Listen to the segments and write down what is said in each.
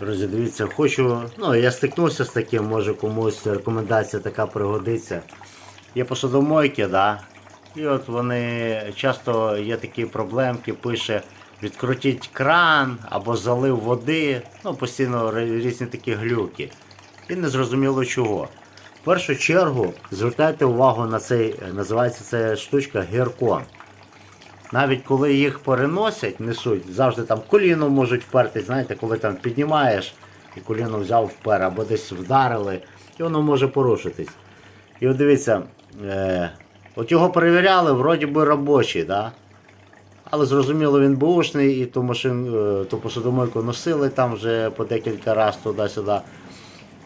Друзі, дивіться, хочу. Ну, я стикнувся з таким, може комусь рекомендація така пригодиться. Є посудомойки, да. І от вони часто є такі проблемки, пише відкрутіть кран або залив води. Ну, постійно різні такі глюки. І не зрозуміло чого. В першу чергу звертайте увагу на цей, називається ця штучка гіркон. Навіть коли їх переносять, несуть, завжди там коліно можуть впертись, знаєте, коли там піднімаєш і коліно взяв впер, або десь вдарили, і воно може порушитись. І от дивіться, е, от його перевіряли, вроді би робочий, да? але зрозуміло, він бушний, і ту машину, е, ту посудомойку носили там вже по декілька разів туди-сюди.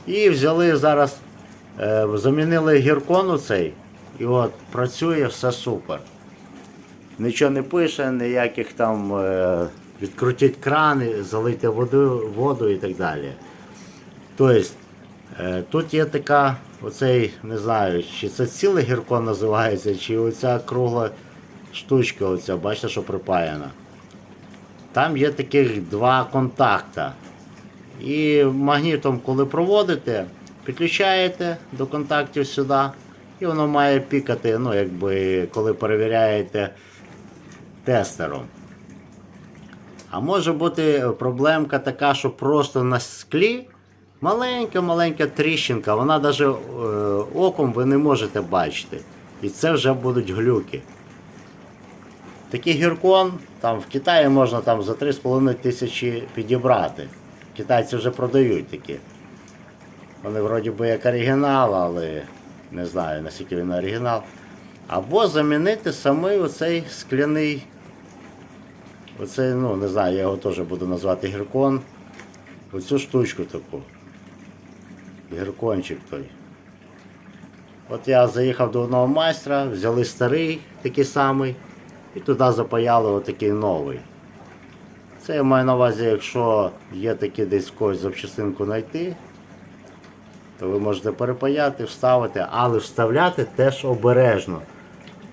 І взяли зараз, е, замінили гіркону цей, і от працює все супер нічого не пише, ніяких там е, відкрутіть крани, залийте воду, воду і так далі. Тобто, е, тут є така, оцей, не знаю, чи це цілий гіркон називається, чи оця кругла штучка, оця, бачите, що припаяна. Там є таких два контакта. І магнітом, коли проводите, підключаєте до контактів сюди, і воно має пікати, ну, якби, коли перевіряєте тестером. А може бути проблемка така, що просто на склі маленька-маленька тріщинка, вона навіть оком ви не можете бачити. І це вже будуть глюки. Такий гіркон там в Китаї можна там за 3,5 тисячі підібрати. Китайці вже продають такі. Вони вроді би як оригінал, але не знаю наскільки він оригінал. Або замінити самий оцей скляний. Оцей, ну не знаю, я його теж буду назвати гіркон. Оцю штучку таку. Гіркончик той. От я заїхав до одного майстра, взяли старий такий самий і туди запаяли отакий новий. Це я маю на увазі, якщо є такі десь когось запчастинку знайти, то ви можете перепаяти, вставити, але вставляти теж обережно.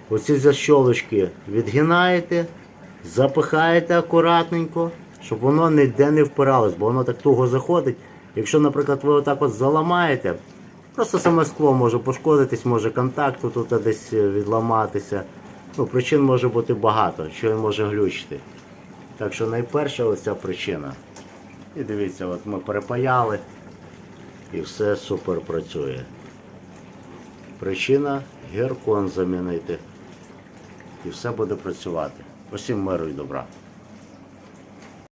Оці защолочки відгинаєте, запихаєте акуратненько, щоб воно ніде не впиралось, бо воно так туго заходить. Якщо, наприклад, ви отак от заламаєте, просто саме скло може пошкодитись, може контакт тут десь відламатися. Ну, причин може бути багато, що він може глючити. Так що найперша оця причина. І дивіться, от ми перепаяли і все супер працює. Причина гіркон замінити. І все буде працювати. Усім миру і добра.